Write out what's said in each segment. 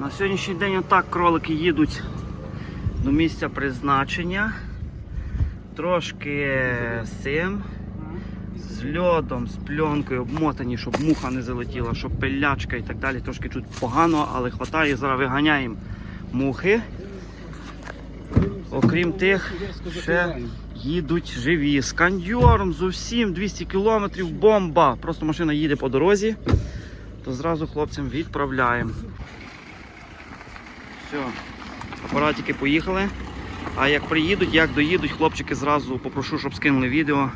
На сьогоднішній день отак кролики їдуть до місця призначення. Трошки з цим, з льодом, з пленкою обмотані, щоб муха не залетіла, щоб пилячка і так далі. Трошки чуть погано, але хватає, зараз виганяємо мухи. Окрім тих, ще їдуть живі. З кандьором, з усім 200 кілометрів, бомба. Просто машина їде по дорозі, то зразу хлопцям відправляємо. Все, апаратики поїхали. А як приїдуть, як доїдуть, хлопчики зразу попрошу, щоб скинули відео,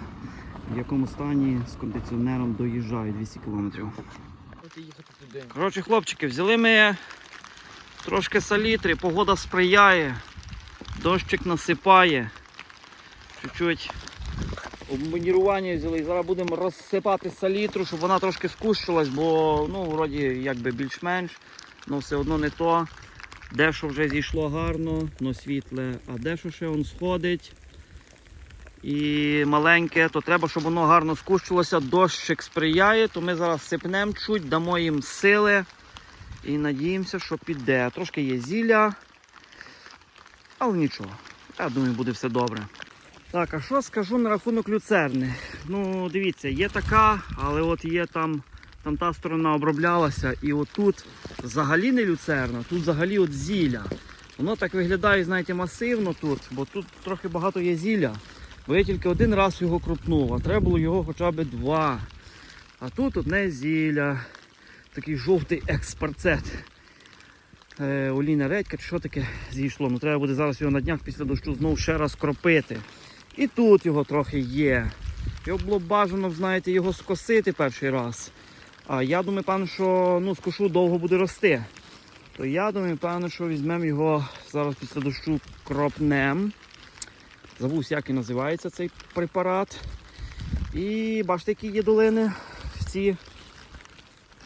в якому стані з кондиціонером доїжджають 200 кілометрів. Коротше, хлопчики, взяли ми трошки салітри, погода сприяє, дощик насипає. Чуть-чуть обмунірування взяли. І зараз будемо розсипати салітру, щоб вона трошки скущилась, бо ну, вроді якби більш-менш, але все одно не то. Дещо вже зійшло гарно, но світле, а дещо ще он сходить. І маленьке, то треба, щоб воно гарно скущилося, дощик сприяє, то ми зараз сипнемо чуть, дамо їм сили і надіємося, що піде. Трошки є зілля, але нічого. Я думаю, буде все добре. Так, а що скажу на рахунок люцерни? Ну, дивіться, є така, але от є там, там та сторона оброблялася, і отут взагалі не люцерна, тут взагалі от зілля. Воно так виглядає, знаєте, масивно тут, бо тут трохи багато є зілля. Бо я тільки один раз його крупнув, а треба було його хоча б два. А тут одне зілля, такий жовтий експарцет. Е, олійна редька, що таке зійшло. Ну треба буде зараз його на днях після дощу знову ще раз кропити. І тут його трохи є. Його було бажано, знаєте, його скосити перший раз. А я думаю, певно, що ну, скошу довго буде рости. То я думаю, певно, що візьмемо його зараз після дощу кропнем. Забувся, як і називається цей препарат. І бачите, які є долини в ці,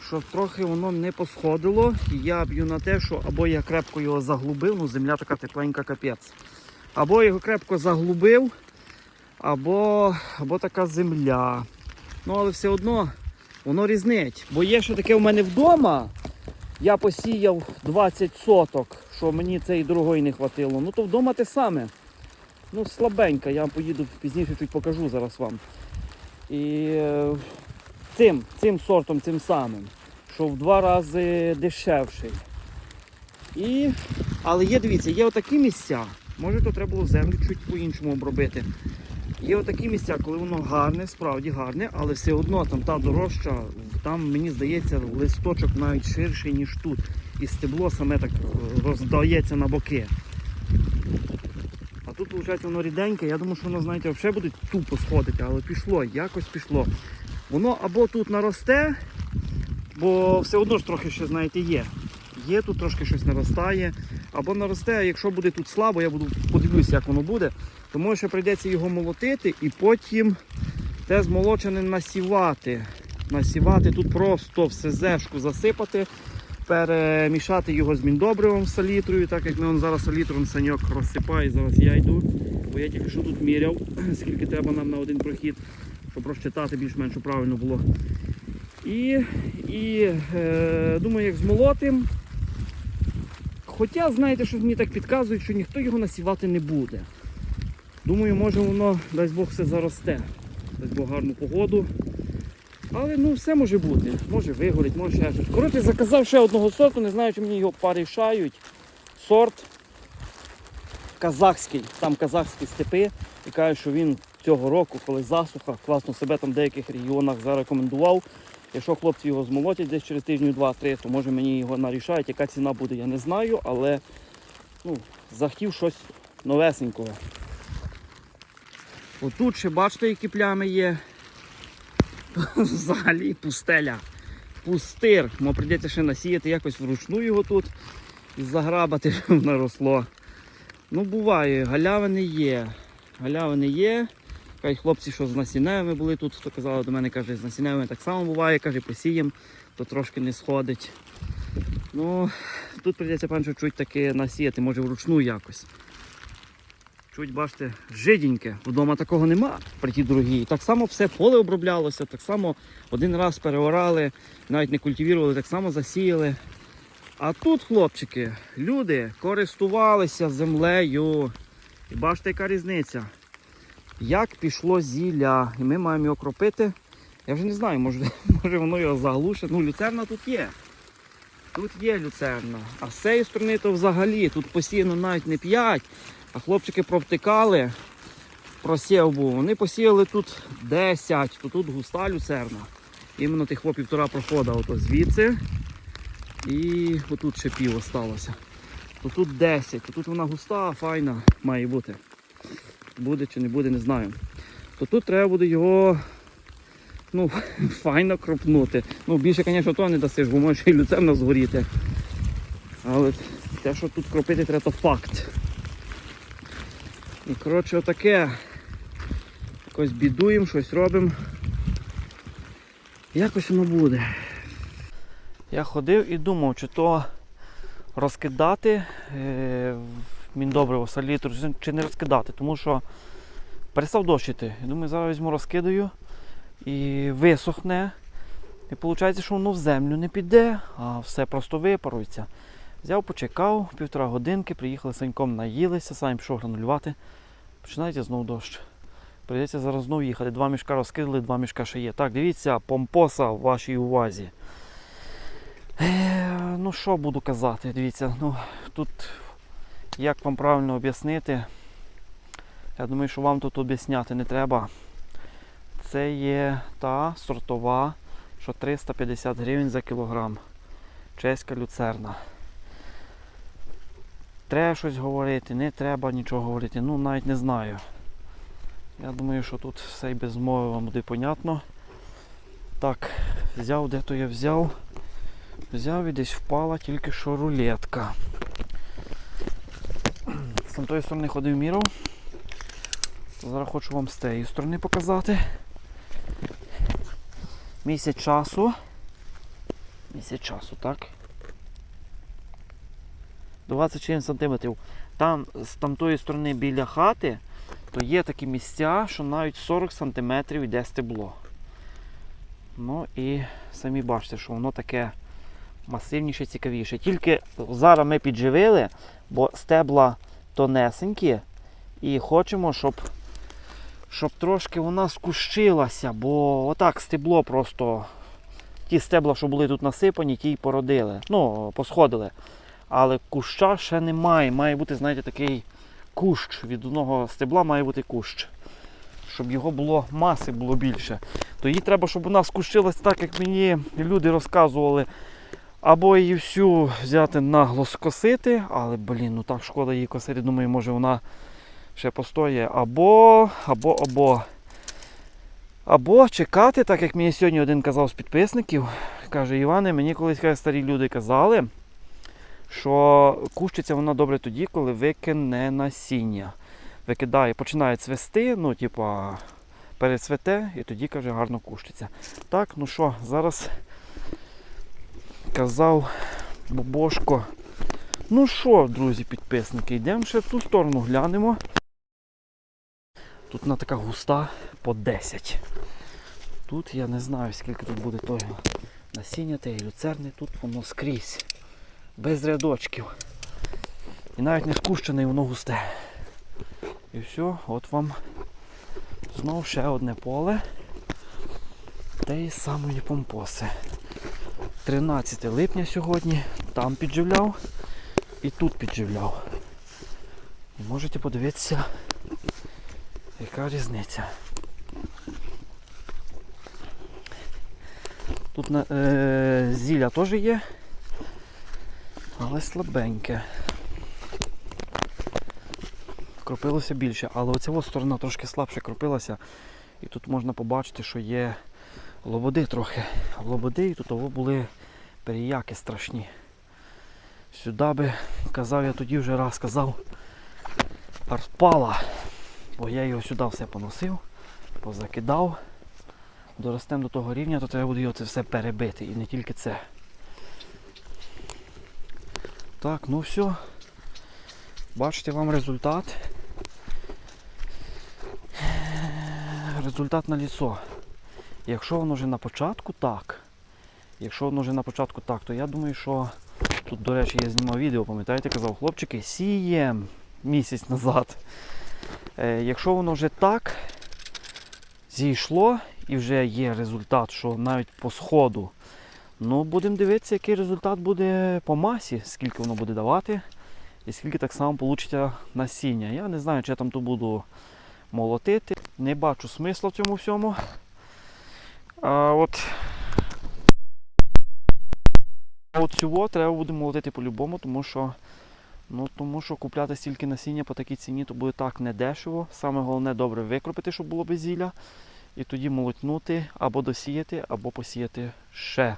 щоб трохи воно не посходило. Я б'ю на те, що або я крепко його заглубив, ну земля така тепленька капець. Або його крепко заглубив, або, або така земля. Ну, але все одно воно різнить. Бо є ще таке в мене вдома. Я посіяв 20 соток, що мені цієї дорогої не хватило. Ну то вдома те саме. Ну, слабенька, я поїду пізніше чуть покажу зараз вам. І е, цим, цим сортом, цим самим, що в два рази дешевший. І, але є, дивіться, є отакі місця. Може то треба було землю чуть по-іншому обробити. Є отакі місця, коли воно гарне, справді гарне, але все одно там та дорожча, там мені здається листочок навіть ширший, ніж тут. І стебло саме так е, роздається на боки. А тут, виходить, воно ріденьке, я думаю, що воно, знаєте, взагалі буде тупо сходити, але пішло, якось пішло. Воно або тут наросте, бо все одно ж трохи ще, знаєте, є. Є тут трошки щось наростає. Або наросте, а якщо буде тут слабо, я буду подивлюся, як воно буде, то може ще прийдеться його молотити і потім те змолочене насівати. Насівати тут просто в СЗшку засипати, перемішати його з міндобривом салітрою, так як ми он зараз салітром саньок розсипає. Зараз я йду, бо я тільки що тут міряв, скільки треба нам на один прохід, щоб розчитати більш-менш правильно було. І, і е, думаю, як змолотим. Хоча, знаєте, що мені так підказують, що ніхто його насівати не буде. Думаю, може воно, дасть Бог, все заросте. Дасть Бог гарну погоду. Але ну все може бути. Може вигорить, може ще щось. Коротше, заказав ще одного сорту, не знаю, чи мені його порішають. Сорт казахський, там казахські степи. І кажуть, що він цього року, коли засуха, класно себе там в деяких регіонах зарекомендував. Якщо хлопці його змолотять десь через тижнів два-три, то може мені його нарішають. Яка ціна буде, я не знаю, але ну, захотів щось новесенького. Отут ще бачите, які плями є. Взагалі пустеля. Пустир. Мо прийдеться ще насіяти якось вручну його тут і заграбати, щоб наросло. Ну, буває, галявини є. Галявини є. Кажуть, хлопці, що з насінневими були тут, хто казав до мене, каже, з насінневими так само буває, каже, посієм, то трошки не сходить. Ну, тут прийдеться певно, чуть таки насіяти, може вручну якось. Чуть, бачите, жиденьке. Вдома такого нема при тій дорогій. Так само все поле оброблялося, так само один раз переорали, навіть не культивували, так само засіяли. А тут, хлопчики, люди користувалися землею. І бачите, яка різниця. Як пішло зілля, і ми маємо його кропити. Я вже не знаю, може, може воно його заглушить. Ну, люцерна тут є. Тут є люцерна. А з цієї сторони то взагалі тут посіяно навіть не 5, а хлопчики провтикали, просів був. Вони посіяли тут 10, то тут густа люцерна. Іменно тих во півтора прохода ото звідси. І отут ще пів осталося. То тут 10, то тут вона густа, файна має бути. Буде чи не буде, не знаю. То тут треба буде його ну, файно кропнути. Ну, більше, звісно, то не дасиш, бо може і люцем нас згоріти. Але те, що тут кропити, треба, то факт. І коротше отаке. Якось бідуємо, щось робимо. Якось воно буде. Я ходив і думав, чи то розкидати е, міндобриво салітру, чи не розкидати, тому що перестав дощити. Я думаю, зараз візьму розкидаю і висохне. І виходить, що воно в землю не піде, а все просто випарується. Взяв, почекав півтора годинки, приїхали саньком, наїлися, сам пішов гранулювати. Починається знову дощ. Прийдеться зараз знову їхати. Два мішка розкидали, два мішка ще є. Так, дивіться, помпоса в вашій увазі. Е, ну що буду казати, дивіться, ну тут як вам правильно об'яснити. Я думаю, що вам тут об'ясняти не треба. Це є та сортова, що 350 гривень за кілограм. Чеська люцерна. Треба щось говорити, не треба нічого говорити, ну навіть не знаю. Я думаю, що тут все і без мови вам буде понятно. Так, взяв, де то я взяв. Взяв і десь впала тільки що рулетка. З тої сторони ходив міров. Зараз хочу вам з тієї сторони показати. Місяць часу. Місяць часу, так? 27 см. Там з тамтої сторони біля хати, то є такі місця, що навіть 40 см йде стебло. Ну і самі бачите, що воно таке масивніше, цікавіше. Тільки зараз ми підживили, бо стебла тонесенькі, і хочемо, щоб щоб трошки вона скущилася, бо отак стебло просто. Ті стебла, що були тут насипані, ті й породили. Ну, посходили. Але куща ще немає. Має бути, знаєте, такий кущ. Від одного стебла має бути кущ. Щоб його було маси було більше. То їй треба, щоб вона скущилась так, як мені люди розказували. Або її всю взяти нагло скосити, але, блін, ну так шкода її косити. Думаю, може вона ще постоє. Або, або, або. Або чекати, так як мені сьогодні один казав з підписників. Каже, Іване, мені колись каже, старі люди казали, що кущиться вона добре тоді, коли викине насіння. Викидає, починає цвести, ну, типа, перецвете, і тоді, каже, гарно кущиться. Так, ну що, зараз казав Бобошко. Ну що, друзі, підписники, йдемо ще в ту сторону глянемо. Тут вона така густа по 10. Тут я не знаю, скільки тут буде того насіння тієї люцерни, тут воно скрізь. Без рядочків. І навіть не скущене, і воно густе. І все, от вам знову ще одне поле тієї самої помпоси. 13 липня сьогодні, там підживляв і тут підживляв. Можете подивитися, яка різниця. Тут е, зілля теж є, але слабеньке. Кропилося більше, але оця сторона трошки слабше кропилася. І тут можна побачити, що є лободи трохи. Лободи і тут були переяки страшні. Сюди би, казав, я тоді вже раз казав, арпала, бо я його сюди все поносив, позакидав. Доростемо до того рівня, то треба буде його це все перебити. І не тільки це. Так, ну все. Бачите вам результат. Результат на лісо. Якщо воно вже на початку так, якщо воно вже на початку так, то я думаю, що Тут, до речі, я знімав відео, пам'ятаєте, казав, хлопчики, сієм місяць назад. Е, якщо воно вже так зійшло і вже є результат, що навіть по сходу, ну будемо дивитися, який результат буде по масі, скільки воно буде давати, і скільки так само вийде насіння. Я не знаю, чи я там тут буду молотити. Не бачу смисла в цьому всьому. А от От цього треба буде молотити по-любому, тому що, ну, тому що купляти стільки насіння по такій ціні, то буде так недешево. Саме головне добре викропити, щоб було без зілля. І тоді молотнути або досіяти, або посіяти ще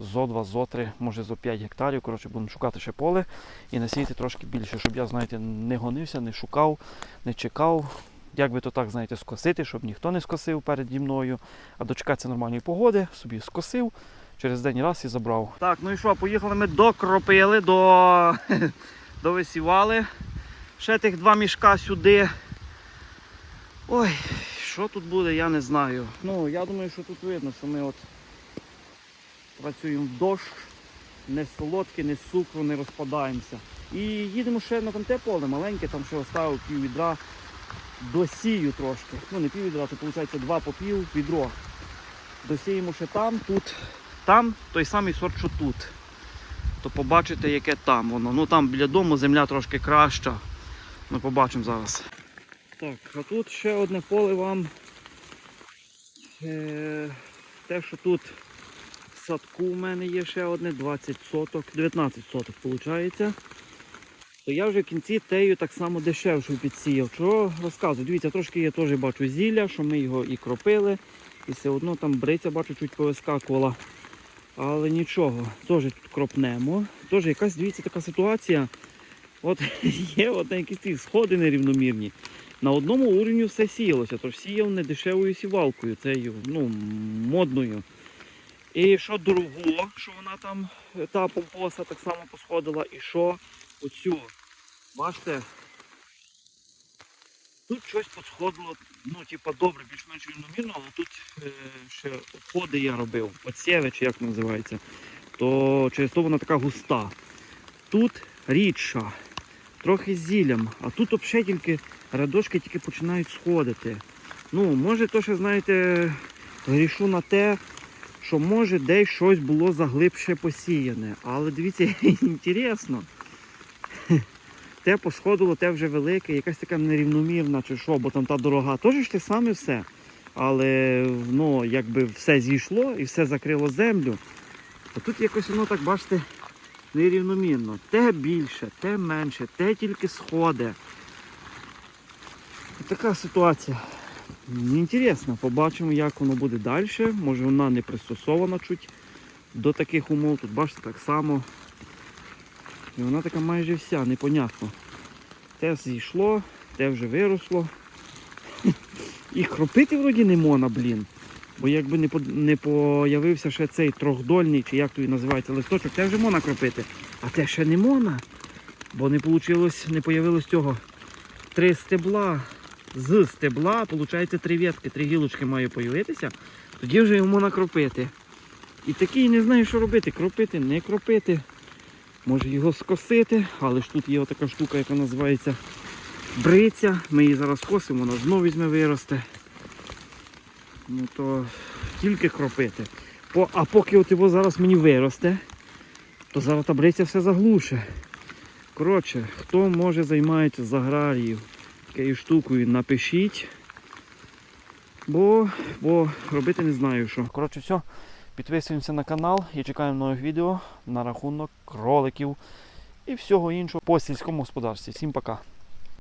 зо 2, зо 3, може зо 5 гектарів. Коротше, будемо шукати ще поле і насіяти трошки більше, щоб я, знаєте, не гонився, не шукав, не чекав. Як би то так, знаєте, скосити, щоб ніхто не скосив переді мною, а дочекатися нормальної погоди, собі скосив, через день раз і забрав. Так, ну і що, поїхали ми докропили, до... довисівали. Ще тих два мішка сюди. Ой, що тут буде, я не знаю. Ну, я думаю, що тут видно, що ми от працюємо в дощ, не солодкі, не з цукру, не розпадаємося. І їдемо ще на там те поле маленьке, там ще оставив пів відра. Досію трошки. Ну не пів відра, то виходить два по пів відро. Досіємо ще там, тут, там той самий сорт, що тут. То побачите, яке там воно. Ну там біля дому земля трошки краща. Ми побачимо зараз. Так, а тут ще одне поле вам. Е, те, що тут в садку у мене є ще одне 20 соток, 19 соток виходить. То я вже в кінці тею так само дешевшу підсіяв. Чого розказую? Дивіться, трошки я теж бачу зілля, що ми його і кропили. І все одно там бриця бачу чуть повискакувала. Але нічого, теж тут кропнемо. Теж якась, дивіться, така ситуація. От є от якісь ті сходи нерівномірні. На одному уровні все сіялося, тож сіяв не дешевою сівалкою, цією, ну, модною. І що другого, що вона там, та помпоса так само посходила, і що оцю, бачите, тут щось посходило, ну, типа добре, більш-менш рівномірно, але тут е, ще обходи я робив, подсєви, чи як називається, то через то вона така густа. Тут рідша, трохи з зіллям, а тут взагалі тільки рядочки тільки починають сходити. Ну, може то, що, знаєте, грішу на те, що може десь щось було заглибше посіяне. Але дивіться, інтересно. Те посходило, те вже велике, якась така нерівномірна чи що, бо там та дорога. Теж ж те саме все. Але ну, якби все зійшло і все закрило землю, то тут якось воно так, бачите, нерівномірно. Те більше, те менше, те тільки сходи. Така ситуація. Інтересно, побачимо, як воно буде далі. Може вона не пристосована чуть до таких умов. Тут бачите так само. І вона така майже вся, непонятно. Те зійшло, те вже виросло. І кропити вроді не можна, блін. Бо якби не, по- не появився ще цей трьохдольний, чи як той називається листочок, те вже можна кропити. А те ще не можна. Бо не вийшло, не появилось цього. Три стебла. З стебла, виходить, три ветки, три гілочки має появитися. Тоді вже його можна кропити. І такий не знаю, що робити. Кропити, не кропити. Може його скосити, але ж тут є така штука, яка називається бриця. Ми її зараз косимо, вона знову візьме виросте. Ну то тільки кропити. По, а поки от його зараз мені виросте, то зараз та бриця все заглуше. Коротше, хто може займається з аграріїв такою штукою, напишіть. Бо, бо робити не знаю що. Коротше, все. Підписуємося на канал і чекаємо нових відео на рахунок кроликів і всього іншого по сільському господарстві. Всім пока.